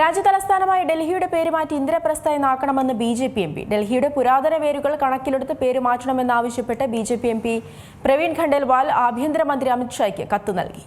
രാജ്യതലസ്ഥാനമായ ഡൽഹിയുടെ പേര് മാറ്റി Indraprastha എന്നാക്കണമെന്ന് B J P M P. ഡൽഹിയുടെ പുരാതന പേരുകൾ കണക്കിലെടുത്ത് പേര് മാറ്റണമെന്നാവശ്യപ്പെട്ട് B J P M P Praveen Khandelwal ആഭ്യന്തരമന്ത്രി അമിത്ഷായ്ക്ക് കത്ത് നൽകി.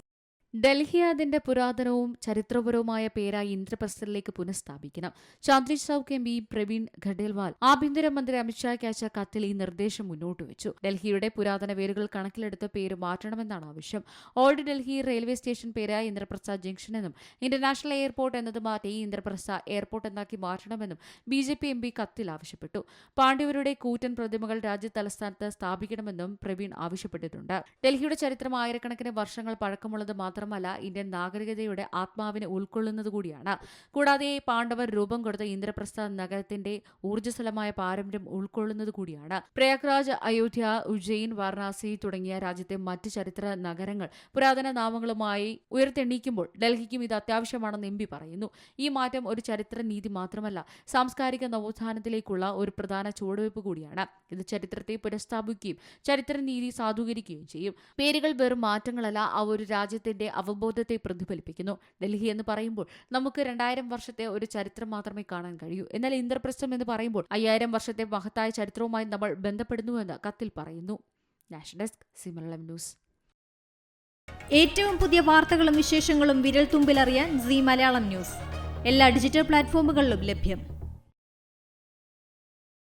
ഡൽഹി അതിന്റെ പുരാതനവും ചരിത്രപരവുമായ പേരായി ഇന്ദ്രപ്രസ്ഥത്തിലേക്ക് പുനഃസ്ഥാപിക്കണം. ചാന്ദ്രി ചൌക്ക് എം പി പ്രവീൺ ഖഡേൽവാൾ ആഭ്യന്തരമന്ത്രി അമിത്ഷായ്ക്ക് അയച്ച കത്തിൽ ഈ നിർദ്ദേശം മുന്നോട്ട് വെച്ചു. ഡൽഹിയുടെ പുരാതന പേരുകൾ കണക്കിലെടുത്ത് പേര് മാറ്റണമെന്നാണ് ആവശ്യം. ഓൾഡ് ഡൽഹി റെയിൽവേ സ്റ്റേഷൻ പേരായ ഇന്ദ്രപ്രസ്ഥ ജംഗ്ഷൻ എന്നും ഇന്റർനാഷണൽ എയർപോർട്ട് എന്നത് മാറ്റി ഇന്ദ്രപ്രസ്ഥ എയർപോർട്ട് എന്നാക്കി മാറ്റണമെന്നും B J P M P കത്തിൽ ആവശ്യപ്പെട്ടു. പാണ്ഡ്യവരുടെ കൂറ്റൻ പ്രതിമകൾ രാജ്യ തലസ്ഥാനത്ത് സ്ഥാപിക്കണമെന്നും പ്രവീൺ ആവശ്യപ്പെട്ടിട്ടുണ്ട്. ഡൽഹിയുടെ ചരിത്രം ആയിരക്കണക്കിന് വർഷങ്ങൾ പഴക്കമുള്ളത് മാത്രമല്ല ഇന്ത്യൻ നാഗരികതയുടെ ആത്മാവിനെ ഉൾക്കൊള്ളുന്നത് കൂടിയാണ്. കൂടാതെ പാണ്ഡവർ രൂപം കൊടുത്ത ഇന്ദ്രപ്രസ്ഥ നഗരത്തിന്റെ ഊർജസ്വലമായ പാരമ്പര്യം ഉൾക്കൊള്ളുന്നത് കൂടിയാണ്. പ്രയാഗ്രാജ് അയോധ്യ ഉജ്ജയിൻ വാരണാസി തുടങ്ങിയ രാജ്യത്തെ മറ്റ് ചരിത്ര നഗരങ്ങൾ പുരാതന നാമങ്ങളുമായി ഉയർത്തെണ്ണീക്കുമ്പോൾ ഡൽഹിക്കും ഇത് അത്യാവശ്യമാണെന്ന് എം പി പറയുന്നു. ഈ മാറ്റം ഒരു ചരിത്ര നീതി മാത്രമല്ല സാംസ്കാരിക നവോത്ഥാനത്തിലേക്കുള്ള ഒരു പ്രധാന ചുവടുവയ്പ് കൂടിയാണ്. ഇത് ചരിത്രത്തെ പുനഃസ്ഥാപിക്കുകയും ചരിത്ര നീതി സാധൂകരിക്കുകയും ചെയ്യും. പേരുകൾ വെറും മാറ്റങ്ങളല്ല അവ ഒരു രാജ്യത്തിന്റെ അവബോധത്തെ പ്രതിഫലിപ്പിക്കുന്നു. ഡൽഹി എന്ന് പറയുമ്പോൾ നമുക്ക് രണ്ടായിരം വർഷത്തെ ഒരു ചരിത്രം മാത്രമേ കാണാൻ കഴിയൂ. എന്നാൽ ഇന്ദ്രപ്രസ്ഥം എന്ന് പറയുമ്പോൾ അയ്യായിരം വർഷത്തെ മഹത്തായ ചരിത്രവുമായി നമ്മൾ ബന്ധപ്പെടുന്നുവെന്ന് കത്തിൽ പറയുന്നു. നാഷണൽ ഡെസ്ക് സിമലം ന്യൂസ്. ഏറ്റവും പുതിയ വാർത്തകളും വിശേഷങ്ങളും വിരൽ തുമ്പിലറിയാൻ സി മലയാളം ന്യൂസ്. എല്ലാ ഡിജിറ്റൽ പ്ലാറ്റ്ഫോമുകളിലും ലഭ്യം.